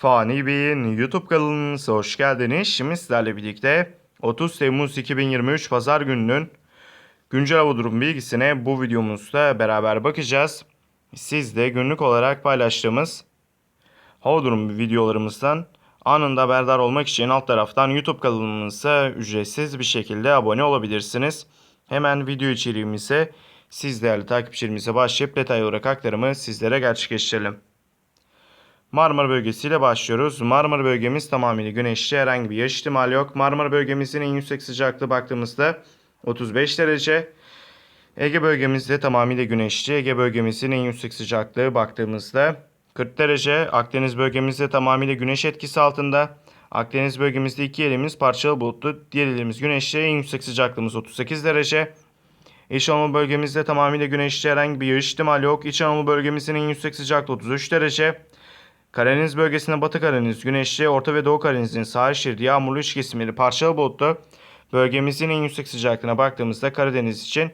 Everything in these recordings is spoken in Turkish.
Fani Bey'in YouTube kanalınıza hoş geldiniz. Şimdi sizlerle birlikte 30 Temmuz 2023 Pazar gününün güncel hava durum bilgisine bu videomuzda beraber bakacağız. Siz de günlük olarak paylaştığımız hava durum videolarımızdan anında haberdar olmak için alt taraftan YouTube kanalımıza ücretsiz bir şekilde abone olabilirsiniz. Hemen video içeriğimize siz değerli takipçilerimize başlayıp detaylı olarak aktarımı sizlere gerçekleştirelim. Marmara bölgesiyle başlıyoruz. Marmara bölgemiz tamamıyla güneşli. Herhangi bir yağış ihtimali yok. Marmara bölgemizin en yüksek sıcaklığı baktığımızda 35 derece. Ege bölgemizde tamamıyla güneşli. Ege bölgemizin en yüksek sıcaklığı baktığımızda 40 derece. Akdeniz bölgemizde tamamıyla güneş etkisi altında. Akdeniz bölgemizde iki elimiz parçalı bulutlu. Diğer elimiz güneşli. En yüksek sıcaklığımız 38 derece. İç Anadolu bölgemizde tamamıyla güneşli. Herhangi bir yağış ihtimali yok. İç Anadolu bölgemizin en yüksek sıcaklığı 33 derece. Karadeniz bölgesinde Batı Karadeniz, Güneşli, Orta ve Doğu Karadeniz'in sahil şeridi yağmurlu iç kesimleri parçalı bulutlu. Bölgemizin en yüksek sıcaklığına baktığımızda Karadeniz için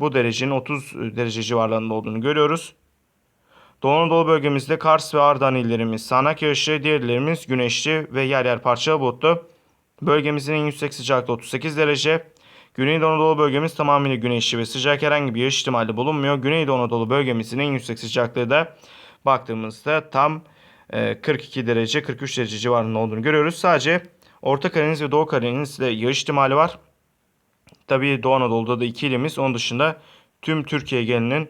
bu derecenin 30 derece civarlarında olduğunu görüyoruz. Doğu Anadolu bölgemizde Kars ve Ardahan illerimiz sağanak yağışlı, diğer illerimiz güneşli ve yer yer parçalı bulutlu. Bölgemizin en yüksek sıcaklığı 38 derece. Güneydoğu Anadolu bölgemiz tamamıyla güneşli ve sıcak herhangi bir yağış ihtimali bulunmuyor. Güneydoğu Anadolu bölgemizin en yüksek sıcaklığı da baktığımızda tam 42 derece 43 derece civarında olduğunu görüyoruz. Sadece Orta Karadeniz ve Doğu Karadeniz'de yağış ihtimali var. Tabii Doğu Anadolu'da da iki ilimiz. Onun dışında tüm Türkiye genelinin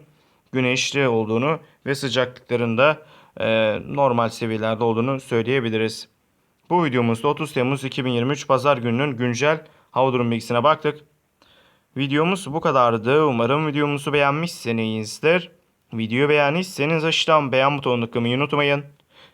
güneşli olduğunu ve sıcaklıklarında e, normal seviyelerde olduğunu söyleyebiliriz. Bu videomuzda 30 Temmuz 2023 Pazar gününün güncel hava durum bilgisine baktık. Videomuz bu kadardı. Umarım videomuzu beğenmişsinizdir. Videoyu beğendiyseniz aşağıdan beğen butonuna tıklamayı unutmayın.